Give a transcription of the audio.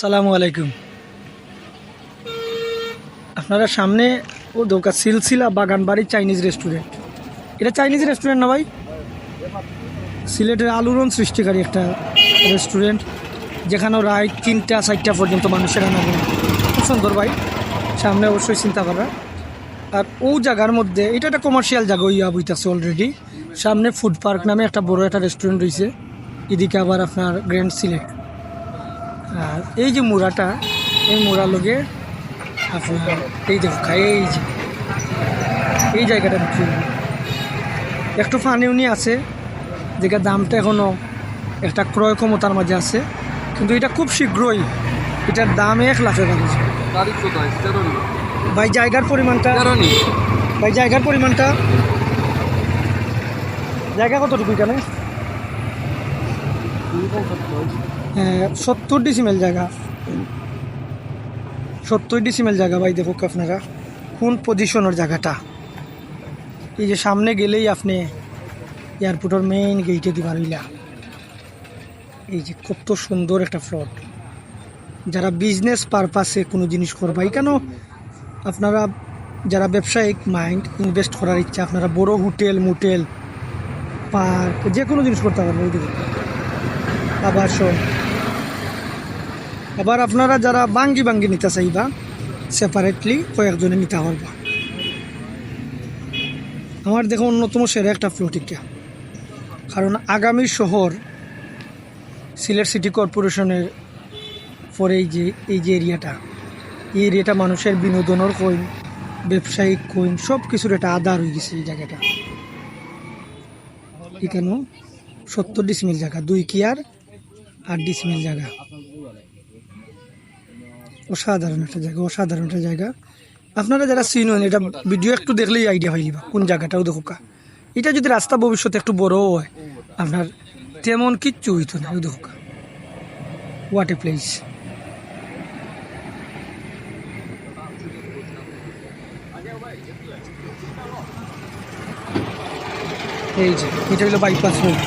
সালামু আলাইকুম। আপনারা সামনে ও দোকান সিলসিলা বাগানবাড়ি চাইনিজ রেস্টুরেন্ট। এটা চাইনিজ রেস্টুরেন্ট না ভাই? সিলেটের আলোড়ন সৃষ্টিকারী একটা রেস্টুরেন্ট যেখানে রায় তিনটা চারটা পর্যন্ত মানুষের আনাবে খুব সুন্দর ভাই, সামনে অবশ্যই চিন্তা করা। আর ও জায়গার মধ্যে, এটা একটা কমার্শিয়াল জায়গা ইয়া বইতেছে অলরেডি সামনে ফুড পার্ক নামে একটা বড় একটা রেস্টুরেন্ট রয়েছে এদিকে আবার আপনার গ্র্যান্ড সিলেট আর এই যে মুড়াটা এই মুড়া লগে আপনার এই দেখো খাই এই যে। এই জায়গাটা বিক্রি। একটু ফানি উনি আছে যেটার দামটা এখনও একটা ক্রয় ক্ষমতার মাঝে আছে কিন্তু এটা খুব শীঘ্রই এটার দাম এক লাখের কাছে ভাই জায়গার পরিমাণটা ভাই জায়গার পরিমাণটা জায়গা কতটুকু এখানে? সত্তর ডিসিমেল জায়গা। সত্তর ডিসিমেল জায়গা ভাই দেখো আপনারা। কোন পজিশনের জায়গাটা? এই যে সামনে গেলেই আপনি এয়ারপোর্টের মেইন গেইটে দিবার হইলা। এই যে কত সুন্দর একটা ফ্লট যারা বিজনেস পারপাসে কোনো জিনিস করবা কেন আপনারা যারা ব্যবসায়িক মাইন্ড ইনভেস্ট করার ইচ্ছা, আপনারা বড় হোটেল মোটেল পার্ক যে কোনো জিনিস করতে পারবেন ওই আবাসন। আবার আপনারা যারা বাঙ্গি বাঙ্গি নিতে চাইবা সেপারেটলি কয়েকজনে নিতে পারবা। আমার দেখো অন্যতম সেরা একটা ফ্লোটিকা কারণ আগামী শহর সিলেট সিটি কর্পোরেশনের পরে এই যে এই যে এরিয়াটা, এই এরিয়াটা মানুষের বিনোদনের কইন ব্যবসায়িক কইন সব কিছুর একটা আধার হয়ে গেছে এই জায়গাটা। এখানে সত্তর ডিসমিল জায়গা, দুই কিয়ার আট ডিসমিল জায়গা। অসাধারণ একটা জায়গা, অসাধারণ একটা জায়গা। আপনারা যারা চিনেন, এটা ভিডিও একটু দেখলেই আইডিয়া হয়ে যাবা কোন জায়গাটাও দেখোকা এটা যদি রাস্তা ভবিষ্যতে একটু বড় হয়, আপনার তেমন কিচ্ছু হইতো না দেখোকা হোয়াট এ প্লেস এই যে, এটা হলো বাইপাস রোড